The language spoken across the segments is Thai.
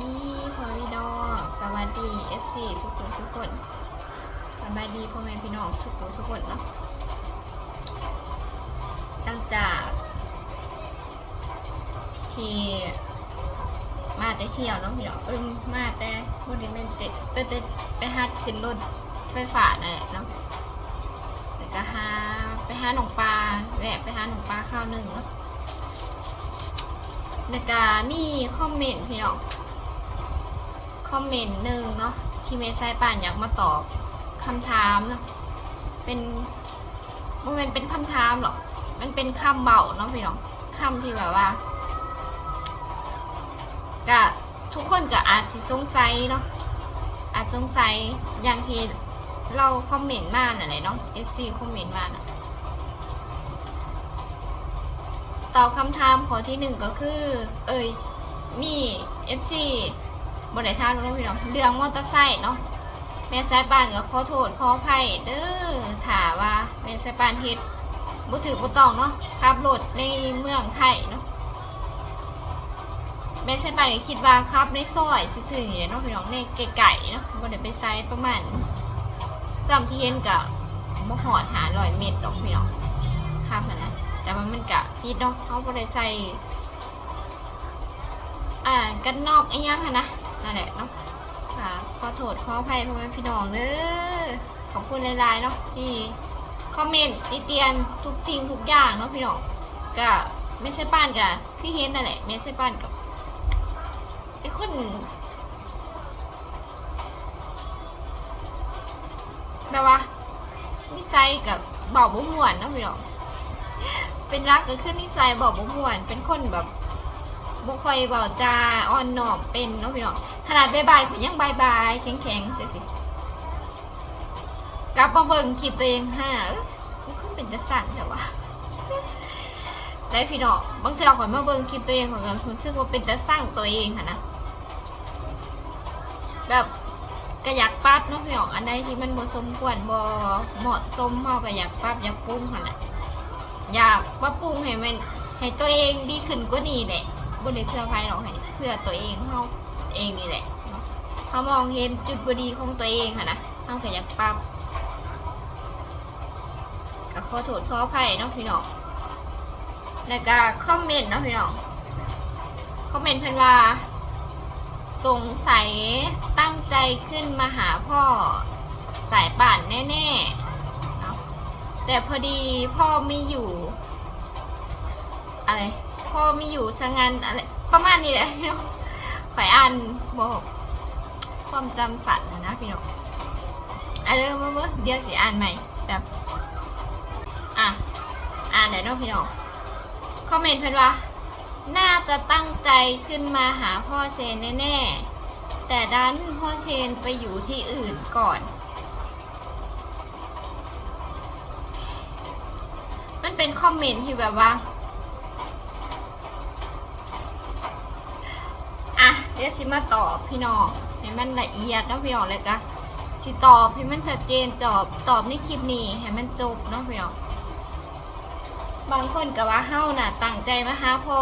ดีพอพี่น้องสวัสดี FC ทุกคนทุกคนสบายดีพ่อแม่พี่น้องทุกคนทุกคนเนาะตั้งจากที่มาแต่เที่ยวเนาะพี่น้องเอิมมาแต่บริเวณเจ็ดไปไปไปหัดขึ้นรถไฟฟ้านั่นแหละเนาะแล้วก็หาไปหาหนองปลาแวะไปหาหนองปลาข้าวหนึ่งเนาะแล้วก็มีคอมเมนต์พี่น้อง คอมเมนต์หนึ่งเนาะที่เมสไซป่านอยากมาตอบคำถามเนาะเป็นมันเป็นคำถามหรอกมันเป็นคำเบาเนาะพี่น้องคำที่แบบว่าก็ทุกคนก็อาจสิสงสัยเนาะอาจสงสัยอย่างที่เราคอมเมนต์มาน่ะแหละเนาะ FC คอมเมนต์มาน่ะตอบคำถามข้อที่หนึ่งก็คือ เอ้ยมี FC บริษัทแล้วพี่น้องเรื่องมอเตอร์ไซค์เนาะแม่สายปานก็ขอโทษขออภัยเด้อถาว่าแม่สายปานเฮ็ดบ่ถือบ่ต้องเนาะขับรถในเมืองไทยเนาะแม่สายปานก็คิดว่าขับในซอยซื่อๆนี่แหละเนาะพี่น้องในไกลๆเนาะบ่ได้ไปไซส์ประมาณจำที่เห็นก็บ่ฮอด500เมตรดอกพี่น้องขับมานะแต่ว่ามันกะพีดเนาะเขาบริใจอ่ากันนอกไอ้ยังค่ะนะ นั่นแหละเนาะค่ะขอโทษขออภัยพ่อแม่พี่น้องเด้อขอบคุณหลายๆเนาะที่คอมเมนต์ติเตียนทุกสิ่งทุกอย่างเนาะพี่น้องก็ไม่ใช่ป้านกับพี่เฮนนั่นแหละไม่ใช่ป้านกับไอ้คนแบบว่านิสัยกับเบาบุ้มหวนเนาะพี่น้องเป็นรักก็ขึ้นนิสัยบอกบ่ม่วนเป็นคนแบบ บ่ค่อยเบาจาอ่อนนอมเป็นเนาะพี่น้องขนาดบายบายก็ยังบายบายแข็งแข็งแต่สิกลับมาเบิ่งคลิปตัวเองฮ่าเอ้ยมันขึ้นเป็นจะสั่นแต่ว่าได้พี่น้องบางทีเราขอยมาเบิ่งคลิปตัวเองของเราคุณซึ่งว่าเป็นจะสั่งตัวเองค่ะนะแบบก็อยากปรับเนาะพี่น้องอันใดที่มันบ่สมควรบ่เหมาะสมเฮาก็อยากปรับอยากปรุงค่ะนะอยากปรับปรุงให้มันให้ตัวเองดีขึ้นกว่านี้แหละ บนในเครือภายหรอกให้เพื่อตัวเองเขาเองนี่แหละเขามองเห็นจุดบดีของตัวเองค่ะนะเขาก็อยากปรับก็ขอโทษขออภัยเนาะพี่น้องแล้วก็คอมเมนต์เนาะพี่น้องคอมเมนต์เพิ่นว่าสงสัยตั้งใจขึ้นมาหาพ่อสายป่านแน่ๆแต่พอดีพ่อไม่อยู่ อะไร พ่อม่อยู่ชะงันอะไรประมาณนี้แหละพี่น้องฝ่ายอ่านบอกความจำสัตว์นะนะพี่น้องอะเริ่มมาเมื่อเดี๋ยวสิอ่านใหม่แบบอะอ่านไหนน้องพี่น้องคอมเมนต์เพื่อนว่าน่าจะตั้งใจขึ้นมาหาพ่อเชนแน่ๆ แต่ดันพ่อเชนไปอยู่ที่อื่นก่อน มันเป็นคอมเมนต์ที่แบบว่า อะ เดี๋ยวสิมาตอบพี่น้องให้มันละเอียดเนาะพี่น้องเลยกะสิตอบให้มันชัดเจนตอบตอบในคลิปนี้ให้มันจบเนาะพี่น้องบางคนก็ว่าเฮ้าน่ะตั้งใจมาหาพอ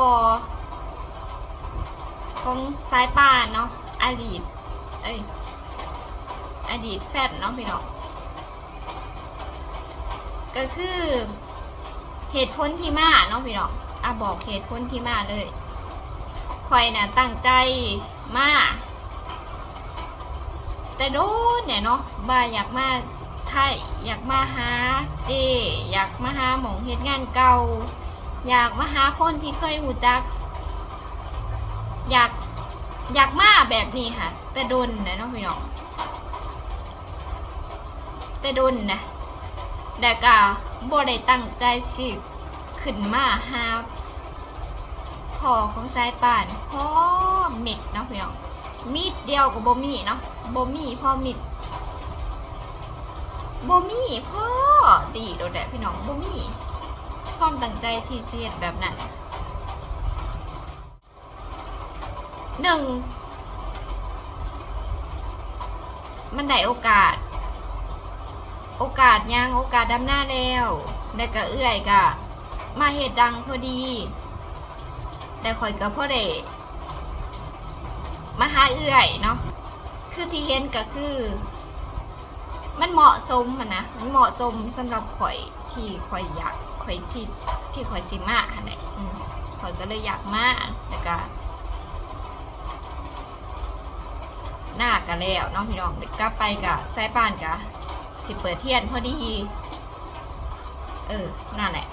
ของสายป่านเนาะอดีตเอ้ยอดีตแฟดเนาะพี่น้องก็คือเหตุผลที่มาเนาะพี่น้องอะบอกเหตุผลที่มาเลย คอยน่ะตั้งใจมาแต่โดนเนี่ยเนาะบ่าอยากมาไทยอยากมาหาเจอยากมาหาหมองเหตุงานเก่า อยากมาหาคนที่เคยหูจัก อยากอยากมาแบบนี้ค่ะ แต่โดนนะเนาะพี่น้องแต่โดนนะแต่ก็บ่ได้ตั้งใจสิขึ้นมาหา พอของสายป่านพ่อมิดเนาะพี่น้องมีดเดียวกับโบมีเนาะบ่มีพ่อมิดโบมีพ่อดีโดดแดดพี่น้องโบมีความตั้งใจที่เสียดแบบนั้นหนึ่งมันได้โอกาส โอกาสยังโอกาสดำหน้าแล้วแล้วก็เอื้อยก็มาเหตุดังพอดี แต่ข่อยก็พ่อได้มาหาเอื่อยเนาะคือที่เห็นก็คือ มันเหมาะสมอะนะมันเหมาะสมสำหรับข่อยที่ข่อยอยากข่อยที่ที่ข่อยสิมาอันไหนข่อยก็เลยอยากมาแล้วก็หน้ากันแล้วน้องพี่น้องเด็กกลับไปกับสายป่านกะสิเปิดเทียนพอดี เออนั่นแหละ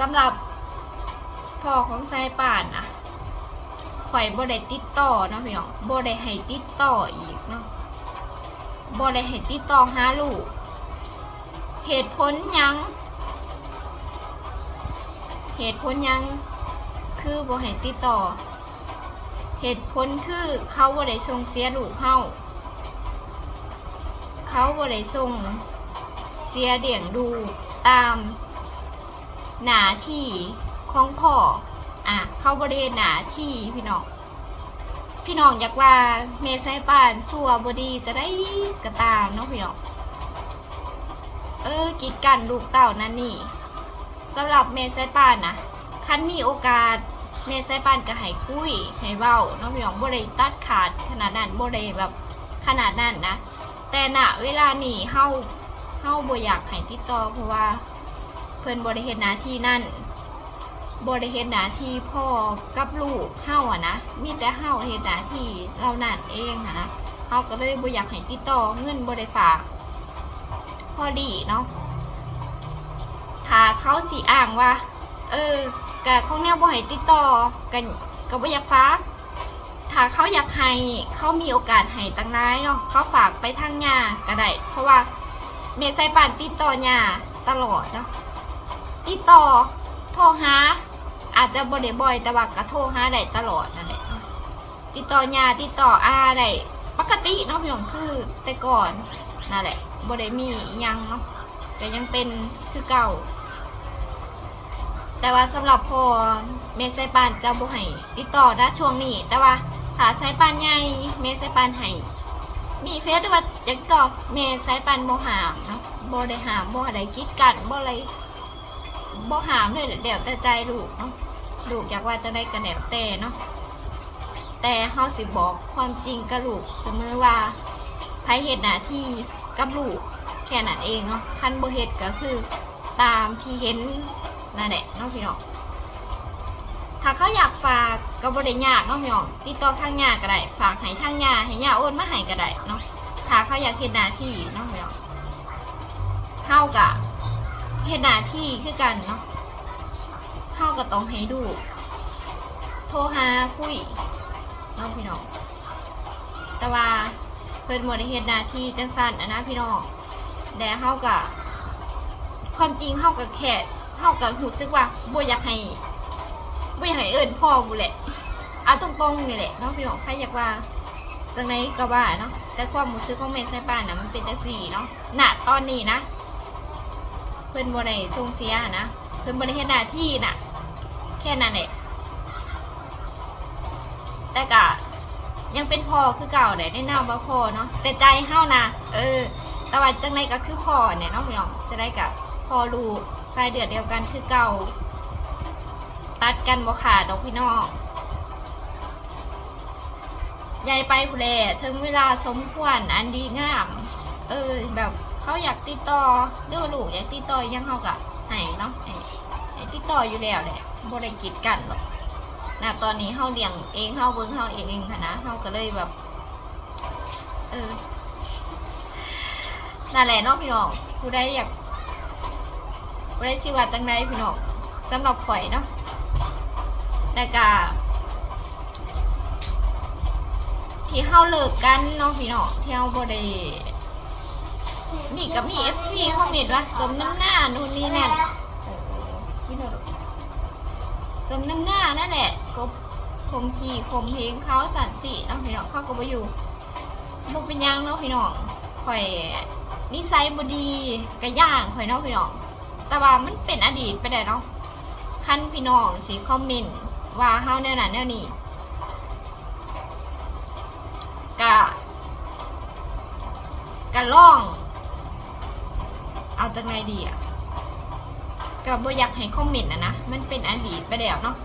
สำหรับ พ่อของสายป่านนะข่อยบ่ได้ติดต่อเนาะพี่น้องบ่ได้ให้ติดต่ออีกเนาะบ่ได้ให้ติดต่อหาลูก เหตุผลยัง เหตุผลยัง คือบ่ให้ติดต่อ เหตุผลคือเขาบ่ได้ส่งเสียลูกเฮาเขาบ่ได้ส่งเสียเดี่ยงดูตามหน้าที่ ของพ่ออะเขาบ่ได้เฮ็ดหนาที่พี่น้องพี่น้องอยากว่าเมษายป่านชัวบดีจะได้กระตามเนาะพี่น้องเออกิดกันลูกเต่านั่นนี่สำหรับเมษายป่านนะคันมีโอกาสเมษายป่านก็ให้คุยให้เว้าเนาะพี่น้องบ่ได้ตัดขาดขนาดนั้นบ่ได้แบบขนาดนั้นนะแต่ณเวลานี้เฮาเฮาบ่อยากให้ติดต่อเพราะว่าเพิ่นบ่ได้เฮ็ดหน้าที่นั่น บริเฮ็ดหน้าที่พ่อกับลูกเฮาอะนะมีแต่เฮาเฮ็ดหน้าที่เรานั่นเองอะนะเฮาก็เลยบ่อยากให้ติดต่อเงินบ่ได้ฝากพอดีเนาะถ้าเขาสิอ้างว่า เออกะของแนวบ่ให้ติดต่อกันก็บ่อยากฝากถ้าเขาอยากให้เขามีโอกาสให้ตั้งนายเนาะเขาฝากไปทางยาก็ได้เพราะว่าเมษายปานติดต่อยาตลอดเนาะติดต่อโทรหา อาจจะบ่ได้บ่อยแต่ว่าก็โทรหาได้ตลอดนั่นแหละติดต่อยาติดต่ออาได้ปกติเนาะพี่น้องคือแต่ก่อนนั่นแหละบ่ได้มียังเนาะแต่ยังเป็นคือเก่า แต่ว่าสำหรับพอเมสไซปานจะบ่ให้ติดต่อนะช่วงนี้ แต่ว่าถ้าสายปานใหญ่เมสไซปานให้มีเฟซว่าจะต่อเมสไซปานบ่หามเนาะบ่ได้หามบ่ได้กีดกันบ่อะไรบ่หามเลยเดี๋ยวแต่ใจลูกเนาะ ลูกอยากว่าจะได้กระแดบแต่เนาะแต่เฮาสิบอกความจริงกับลูกเสมอว่าไผเฮ็ดหน้าที่กับลูกแค่นั้นเองเนาะคันบ่เฮ็ดก็คือตามที่เห็นนั่นแหละเนาะพี่น้องถ้าเขาอยากฝากก็บ่ได้ยากเนาะพี่น้องติดต่อทางยาก็ได้ฝากให้ทางยาให้ยาโอนมาให้ก็ได้เนาะถ้าเขาอยากเฮ็ดหน้าที่เนาะพี่น้องเฮากะเฮ็ดหน้าที่คือกันเนาะ เข้าก็ต้องให้ดู โทรหาคุยน้องพี่น้อง แต่ว่าเพิ่นบ่ได้เฮ็ดหน้าที่จังซั่นอะนะพี่น้องแต่เฮาก็ความจริงเฮาก็แค่เฮาก็รู้สึกว่าบ่อยากให้บ่อยากให้เอิ้นพ่อบุแหละเอาตรงๆนี่แหละเนาะพี่น้องใครอยากว่าจังไหนก็ว่าเนาะแต่ความรู้สึกของแม่ไส้ป้านนะมันเป็นจังซี่เนาะณตอนนี้นะ เพิ่นบ่ได้ส่งเสียนะ เพิ่นบ่ได้เฮ็ดหน้าที่น่ะ แค่นั้นแหละแต่ก็ยังเป็นพ่อคือเก่าได้ได้นามว่าพ่อเนาะแต่ใจเฮานะเออ แต่ว่าจังไดก็คือพ่อเนี่ยเนาะพี่น้องจะได้กับพ่อลูกสายเดือดเดียวกันคือเก่า ตัดกันบ่ขาดดอกพี่น้องยายไปผู้แลถึงเวลาสมควรอันดีงาม เออ แบบเขาอยากติดต่อเรื่องลูกอยากติดต่อยังเขากะให้เนาะให้ให้ติดต่ออยู่แล้วแหละ บ่ได้กีดกันหรอกนะตอนนี้เขาเลี้ยงเองเขาเบิ้งเขาเองนะเขาก็เลยแบบ เออนั่นแหละเนาะพี่น้องผู้ใดอยากผู้ใดสิว่าจังใดพี่น้องสำหรับข่อยเนาะแต่กาที่เฮาเลิกกันเนาะพี่น้องที่เฮาบ่ได้นี่ก็มีเอฟซีคอมเมนต์ว่าเติมน้ำหน้านู่นนี่นั่นเออที่เร เติมน้ำหน้านั่นแหละก็คมขี่คมเพลงเขาสันสีเนาะพี่น้องเขาก็ไปอยู่บ่เป็นยังเนาะพี่น้องข่อยนิสัยบดีกระย่างข่อยเนาะพี่น้อง แต่ว่ามันเป็นอดีตไปได้เนาะคันพี่น้องสิคอมเมนต์ว่าเฮาแนวนั้นแนวนี้กะกะล่อง เอาจากไงดีอะ ก็บ่อยากให้คอมเมนต์นะนะ มันเป็นอดีตไปแล้วเนาะ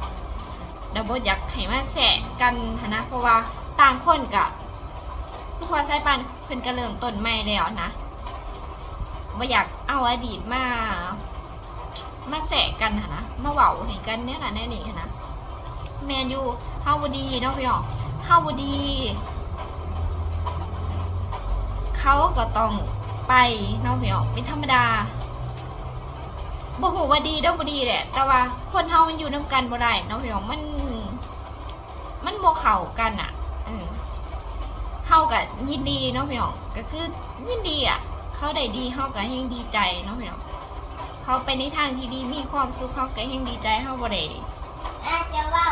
ดับเบิลอยากให้มาแสะกันนะ เพราะว่าต่างคนกะทุกคนใช้ปันเพิ่นก็เริ่มต้นใหม่แล้วนะว่อยากเอาอดีตมา มาแสะกันนะมาเว้าให้กันเนี่ยนะแน่นี่นนะแมนยูเฮาบดีเนาะพี่น้องเฮาบดี เขาก็ต้องไปเนาะพี่น้องเป็นธรรมดา บ่ฮู้ว่าดีเด้อบ่ดีแหละ แต่ว่าคนเฮามันอยู่นํกันบ่ได้เนาะพี่น้องมัน มันบ่เข้ากันอะเออเฮาก็ยินดีเนาะพี่น้องก็คือยินดีอะ เขาได้ดีเฮาก็แฮงดีใจเนาะพี่น้องเขาไปในทางที่ดีมีความสุขเขาก็แฮงดีใจเฮาบ่ได้อาจะเว่า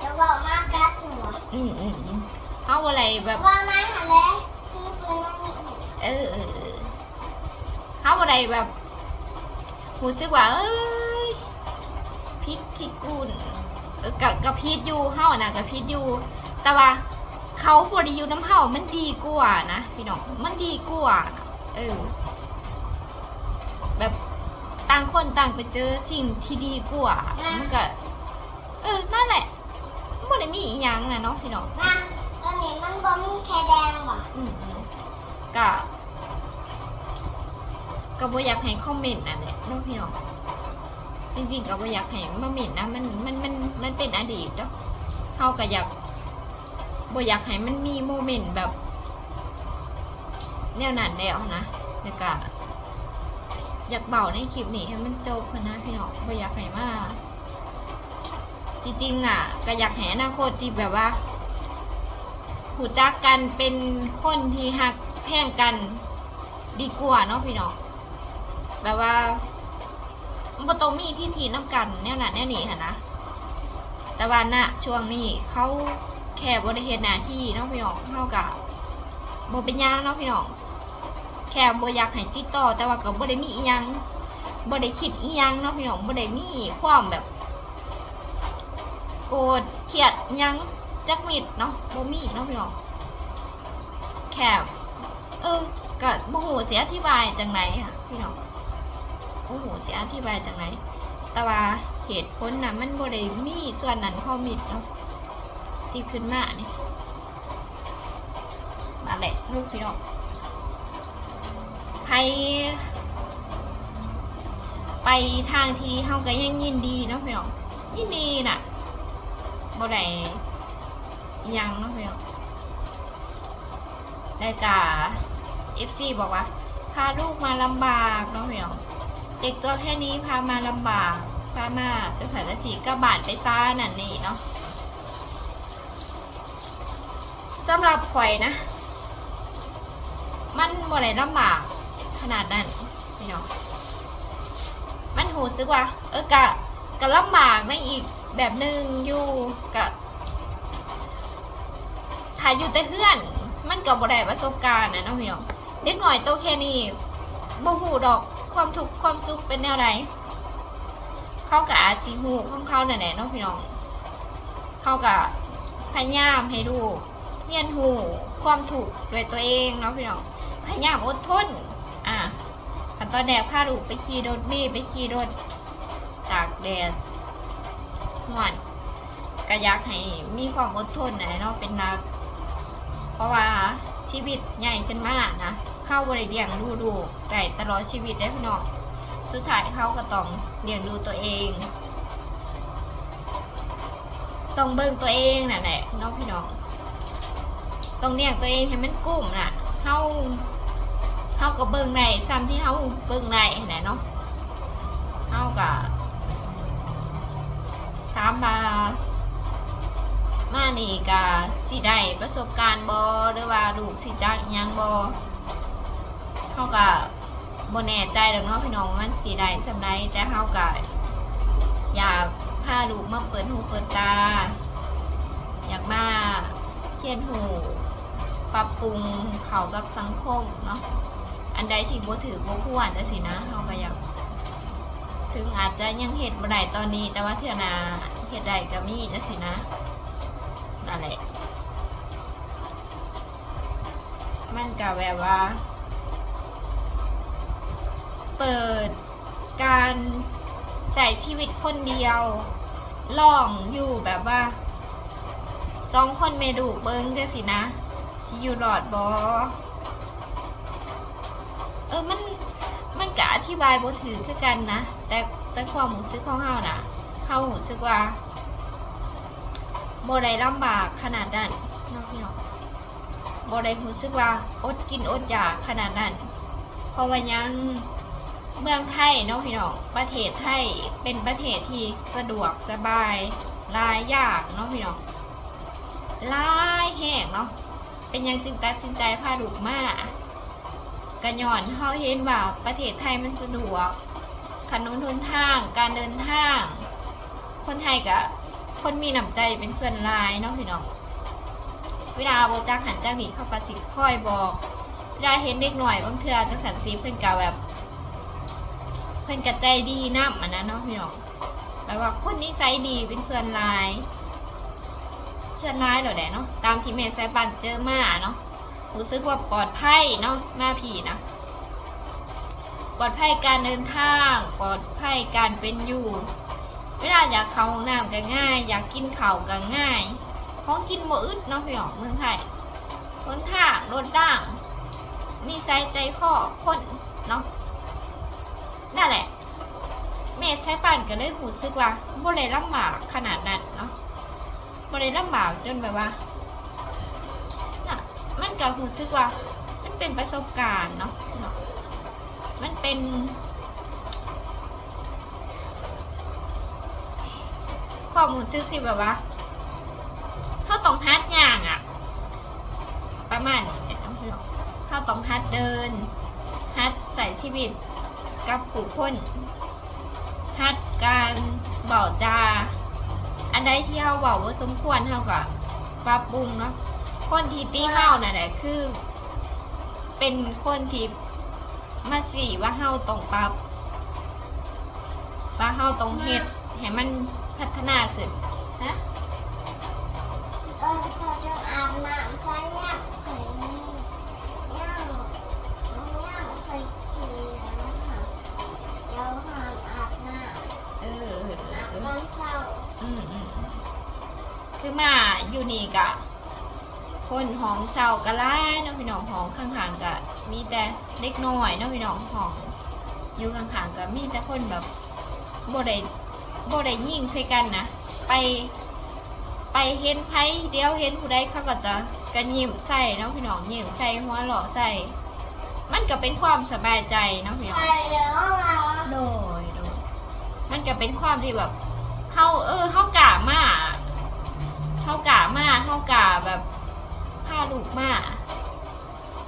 จะเว่ามากกัดหัวอืมอืมอืมเฮาบ่ได้แบบว่ามาหาเลยที่เพื่อนมันมีอีกเออเออเออเฮาบ่ได้แบบ รู้สึกว่าเอ้ยพิษที่กุนเออกับกับพิษอยู่เฮาน่ะกับพิษอยู่ แต่ว่าเขาบ่ได้อยู่น้ำเฮามันดีกว่านะพี่น้องมันดีกว่าเออแบบต่างคนต่างไปเจอสิ่งที่ดีกว่ามันก็เออนั่นแหละมันบ่ได้มีอีหยังนะเนาะพี่น้องตอนนี้มันบ่มีแค่แดงบ่อืมอืมก็ ก็บ่อยากให้คอมเมนต์นั่นแหละน้องพี่น้องจริงๆก็บ่อยากให้มาเมนต์นะมันมันมันมันเป็นอดีตเนาะเฮาก็อยากบ่อยากให้มันมีโมเมนต์แบบแนวนั้นแล้วนะแล้วก็อยากเบาในคลิปนี้ให้มันจบนะพี่น้องบ่อยากให้มาจริงๆอะก็อยากให้อนาคตที่แบบว่าหูจักกันเป็นคนที่หักแพงกันดีกว่าเนาะพี่น้อง แบบว่าบ่ต้องมีที่ทีน้ำกันแนวนั้นแนวนี้ค่ะนะ แต่ว่าณช่วงนี้เขาแค่บริเหตุหน้าที่เนาะพี่น้องเท่ากับบเป็นยังเนาะพี่น้องแค่บอยากให้ติดต่อ แต่ว่าก็บ่ได้มีอียังบ่ได้คิดอียังเนาะพี่น้องบ่ได้มีความแบบ โกรธเครียดยังจักมิดเนาะบ่มีเนาะพี่น้องแคบเออก็บ่ฮู้สิอธิบายจังไหนค่ะพี่น้อง บ่ฮู้สิอธิบายจังไหนแต่ว่าเหตุผลน่ะมันบ่ได้มีส่วนนั้นพอมิดเนาะที่ขึ้นมานี่นั่นแหละลูกพี่น้องไปไปทางที่ดีเฮาก็ยังยินดีเนาะพี่น้องยินดีน่ะบ่ได้ยังเนาะพี่น้องได้จ่า FC บอกว่าพาลูกมาลำบากเนาะพี่น้อง เด็กตัวแค่นี้พามาลำบากพามาจะใส่ละสีกระบาดไปซ่านั่นนี่เนาะสำหรับข่อยนะ มันบ่ได้ลำบากขนาดนั้นพี่น้องมันหูซึกว่า เออกะกะลำบากในอีกแบบหนึ่งอยู่กะถ่ายอยู่แต่เพื่อน มันก็บ่ได้ประสบการณ์นะเนาะพี่น้องเด็กหน่อยโตแค่นี้บ่ฮู้ดอก ความทุกข์ความสุขเป็นแนวใดเข้าก็อาจสิฮู้ของเขานั่นแหละเนาะพี่น้อง เข้าก็พยายามให้ลูกเรียนฮู้ความถูกด้วยตัวเองเนาะพี่น้องพยายามอดทน อะคันตอนแดดพาลูกไปขี่รถบี้ไปขี่รถตากแดดหวนก็อยากให้มีความอดทนนะเนาะเป็นนัก เพราะว่า ชีวิตใหญ่ขึ้นมานะเข้าบริเลี้ยงดูดูได้ตลอดชีวิตได้พี่น้องสุดท้ายเขาก็ต้องเลี้ยงดูตัวเองต้องเบิ่งตัวเองน่ะแหละเน้องพี่น้องต้องเลี้ยงตัวเองให้มันกุ้มน่ะเข้าเข้าก็เบิ่งในจำที่เขาเบิ่งในแหละเนาะเข้าก็ถามมา มานี่ก็สิได้ประสบการณ์บอหรือว่าลูกสิจักยังบอเขาก็บ่แน่ใจดอกเนาะพี่น้องว่ามันสิได้สำใดแต่เขาก็อยากพาลูกมาเปิดหูเปิดตา อยากมาเทียนหูปรับปรุงเขากับสังคมเนาะอันใดที่บ่ถือบ่ควรจังซี่นะเขาก็อยากถึงอาจจะยังเฮ็ดบ่ได้ตอนนี้ แต่ว่าเทื่อนาเฮ็ดได้ก็มีจังซี่นะ นั่นแหละมันก็แบบว่า เปิดการใช้ชีวิตคนเดียวล่องอยู่แบบว่าสองคนเมดูเบิ้งเด้สินะสิอยู่หลอดบอเออมันมันกะอธิบายบ่ถือคือกันนะ แต่แต่ความรู้สึกของเฮาน่ะเฮารู้สึกว่า บ่ได้ลำบากขนาดนั้นเนาะพี่น้องบ่ได้รู้สึกว่าอดกินอดอยากขนาดนั้นเพราะว่ายังเมืองไทยเนาะพี่น้องประเทศไทยเป็นประเทศที่สะดวกสบายหลายอย่างเนาะพี่น้องหลายแห่งเนาะเป็นยังจึงตัดสินใจพาลูกมากระย่อนเฮาเห็นว่าประเทศไทยมันสะดวกถนนทนทางการเดินทาง คนไทยกับ คนมีน้ำใจเป็นส่วนลายเนาะพี่น้องเวลาโบจักหันจักหนีเขาก็สิค่อยบอก เวลาเห็นเด็กหน่อยบางเทื่อจังสันซีเพิ่นกะแบบ เพิ่นกะใจดีน้ำอันนั้นเนาะพี่น้องแปลว่าคนนิสัยดีเป็นส่วนลายเชื่อร้ายเหรอแดะเนาะตามที่เมสไซปันเจอมาเนาะรู้สึกว่าปลอดภัยเนาะมาผีนะปลอดภัยการเดินทาง ปลอดภัยการเป็นอยู่ เวลาอยากเข้าห้องน้ำก็ง่าย อยากกินข้าวก็ง่ายของกินบ่อึดเนาะพี่น้องเมืองไทยคนทางรถด่างนิสัยใจคอคนเนาะนั่นแหละเมสไซปันก็เลยรู้สึกว่าบ่ได้ลำบากขนาดนั้นเนาะบริลำบากจนแบบว่าน่ะมันก็รู้สึกว่า มันเป็นประสบการณ์เนาะมันเป็น ความรู้สึกที่แบบว่าเขาต้องฮัดอย่างอะประมาณนี้เนี่ยเนาะพี่น้องเขาต้องฮัดเดินฮัดใส่ชีวิตกับผู้คนฮัดการบอกจาอันใดที่เฮาเว้าว่าสมควรเฮาก็ปรับปรุงเนาะคนที่ตีเฮาน่ะแหละคือ เป็นคนที่มาสี่ว่าเฮาต้องปรับว่าเฮาต้องเฮ็ดให้มัน พัฒนาขึ้นนะตอนเขาจะอาบน้ำใช้ย่างเคยนี่ย่างย่างเคยขี่นะคะเดี๋ยวหามอาบน้เออเออำอาบเออตอนเช้าอืมอืมอืมคือมาอยู่นี่กะคนห้องเศร้ากะร้ายเนาะพี่น้องห้องข้างๆกะมีแต่เล็กน้อยเนาะพี่น้องห้องอยู่ข้างๆกะมีแต่คนแบบบ่ได้ บ่ได้ยิงใส่กันนะไปไปเห็นไผเดียวเห็นผู้ใดเขาก็จะกระยิ้มใส่เนาะพี่น้องยิ้มใส่หัวเราะใส่มันก็เป็นความสบายใจเนาะพี่น้องใครเดี๋ยวเราโดยโดยมันก็เป็นความที่แบบเฮาเออเฮากะมาเฮากะมาเฮากะแบบพาลูกมา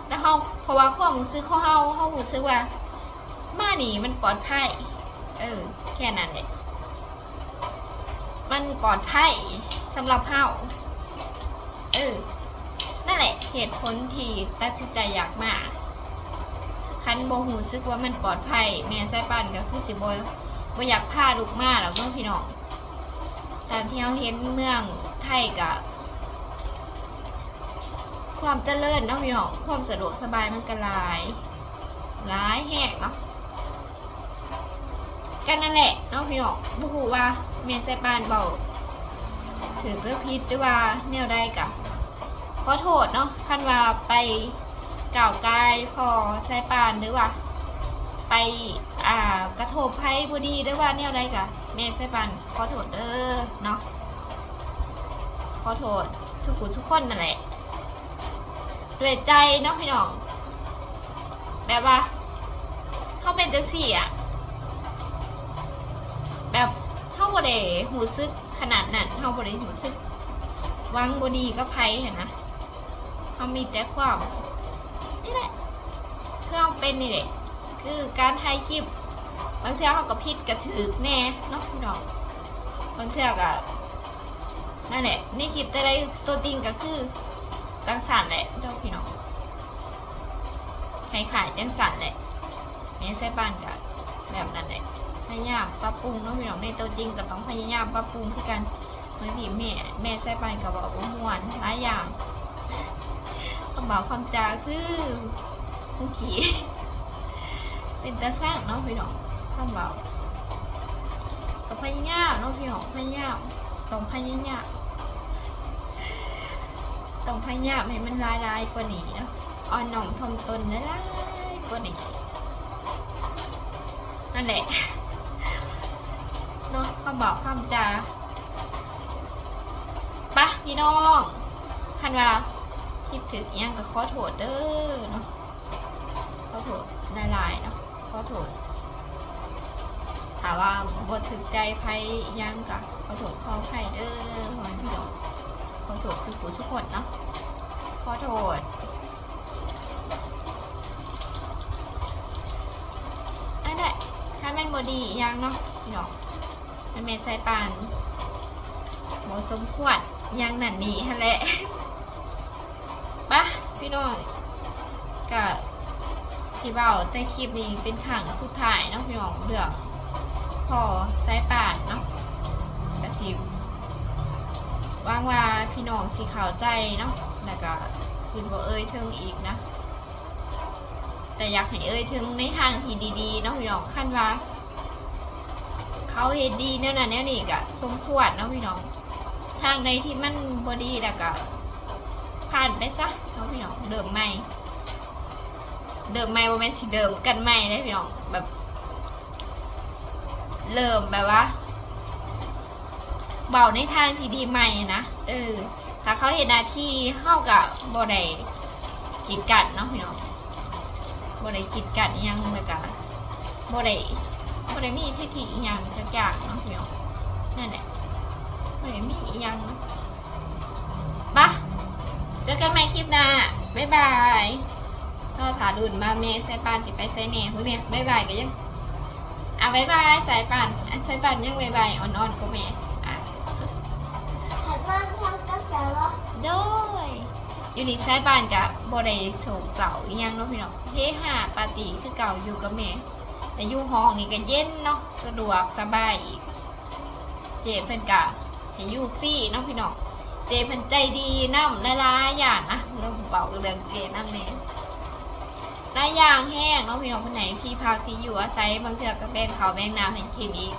แล้วเฮาเพราะว่าความรู้สึกของเฮาเฮารู้สึกว่ามานี่มันปลอดภัยเออ แค่นั้นแหละ มันปลอดภัยสำหรับเฮาเออ นั่นแหละเหตุผลที่ตัดสินใจอยากมาคันโบหูซึกว่ามันปลอดภัยแม่ไส้ปั่นก็คือสิบโบบ่อยากพาลูกมาหรอกเมื่อพี่น้องตามที่เราเห็นเมืองไทยกับความเจริญเนาะพี่น้องความสะดวกสบายมันก็หลายหลายแหกเนาะกันนั่นแหละเนาะพี่น้องบ่ฮู้ว่า แม่ไส้ปานเบาถือเรื่องพิษหรือว่าแนวใดกะขอโทษเนาะคันว่าไปเก่าวกายพอใช้ปานหรือว่า ไปอ่ากระทบภัยบดีหรือว่าเนี่ยอะไรกะแม่ใช้ปานขอโทษเด้อเนาะขอโทษทุกคนทุกคนนั่นแหละด้วยใจเนาะพี่น้องแบบว่าเขาเป็นจังสี่อะแบบ เขาบริหูซึกขนาดนั้นเขาบริหูซึกวังบดีก็ไพ่เห็นนะเขามีแต่ความนี่แหละคือเอาเป็นนี่แหละคือการถ่ายคลิปบางเทื่อเขาก็ผิดกระถือแน่เนาะพี่น้องบางเทื่อก็นั่นแหละในคลิปแต่ใดตัวจริงก็คือจังสันแหละเนาะพี่น้องขายขายจังสันแหละแม่ใส่บ้านก็แบบนั้นแหละ พยายามปรับปรุงเนาะพี่น้องในตัวจริงก็ต้องพยายามปรับปรุงคือกันบางทีแม่แม่ใส่บ้านก็บอกว่ามวนหลายอย่างคำบอกคำจาคือผู้ขี่เป็นตาสร้างเนาะพี่น้องคำบอกกับพญายามเนาะพี่น้องพญายามสองพญายามต้องพยายามให้มันลายลายกว่านี้นะอ่อนหน่อมทมตนได้ลายกว่านี้นั่นแหละำบอกคำจาปะพี่น้องคันว่าคิดถึงอิหยังก็ขอโทษเด้อเนาะขอโทษหลายๆเนาะขอโทษถามว่าบทถึกใจไพ่ยังก็ขอโทษขอไพ่เด้อขอให้พี่น้องขอโทษทุกผู้ทุกคนเนาะขอโทษอันนั้นถ้าแม่นบดียังเนาะพี่น้อง มันเมนใจปานบสมควรอิหยังหนันนี่ฮะแหละปะพี่น้องกับที่เบาแต่คลิปนี้เป็นขังสุดท้ายเนาะพี่น้องเลือกพอสายปานเนาะกระสิบว่างว่าพี่น้องสีขาวใจเนาะแล้วก็สิบเอ้ยถึงอีกนะ แต่อยากให้เอ้ยถึงในทางที่ดีๆเนาะพี่น้องขั้นว่า เขาเฮ็ดดีแนวนั้นแนวนี้ก็สมควรเนาะพี่น้อง ทางใดที่มันบอดีแล้วก็ผ่านไปซะเนาะพี่น้องเดิมใหม่ เดิมใหม่โมเมนต์สิเดิมกันใหม่ได้พี่น้องแบบเริ่มแบบว่าเบาในทางที่ดีใหม่นะเออถ้าเขาเห็นหน้าที่เข้ากับบ่ได้กีดกันเนาะพี่น้องบ่ได้กีดกันยังเลยกันบ่ได้บ่ได้มีพิธีอียัง จักอย่างเนาะพี่น้องนั่นแหละบ่ไมีอีหยังเนาะไปะเจอกันใหม่คลิปหน้าบ๊ายบายก็ถาดุนมาเมย์สายปานสิไปไซเน่พวกเนี้ยบ๊ายบายก็ยังอะบ๊ายบายสายปานอะสายปานยังบ๊ายบายอ่อนๆก็เมย์อะห็นบ้านทำตั้งแต่ละโดยอยู่ดีสายปานกับบไดโศกเก่าอีหยังเนาะพี่น้องเฮฮาปาร์ตี้คือเก่าอยู่กับเมย์ แต่อยู่ห้องนี่ก็เย็นเนาะสะดวกสบายอีก เจเพิ่นกะให้อยู่ฟรีเนาะพี่น้องเจเพิ่นใจดีน้ำละลายๆอย่างนะเรื่องเบาเรื่องเจน้ำเนี่หลายอย่างแห้งเนาะพี่น้องคนไหนที่พักที่อยู่อาศัยบางเทื่อก็แบ่งเขาวแบ่งน้ำให้กินอีก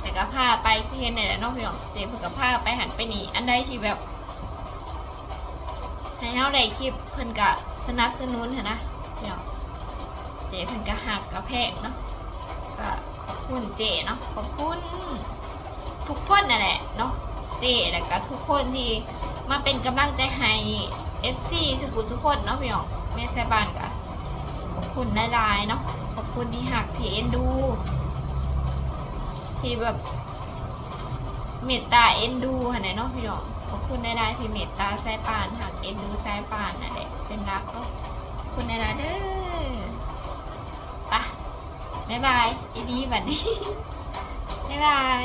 แต่ก็พาไปที่เห็นเนี่ยแหละเนาะพี่น้องเจเพิ่นก็พาไปหันไปนี่อันใดที่แบบให้เฮาได้คลิปเพิ่นก็สนับสนุนหั้นนะพี่น้อง เจเพิ่นก็หักก็แพงเนาะก็ขอบคุณเจเนาะขอบคุณทุกคนนั่นแหละเนาะเจแล้วก็ทุกคนที่มาเป็นกำลังใจให้ FC สกุลทุกคนเนาะพี่น้องแม่แซ่บ้านก็ขอบคุณหลายๆเนาะขอบคุณที่หักที่เอ็นดู ที่แบบเมตตาเอ็นดูหันแหละเนาะพี่น้องขอบคุณหลายๆที่เมตตาสายปานหักเอ็นดูสายปานนั่นแหละเป็นรักเนาะขอบคุณหลายๆเด้อ บ๊ายบายอีดีบัดนี้บ๊ายบาย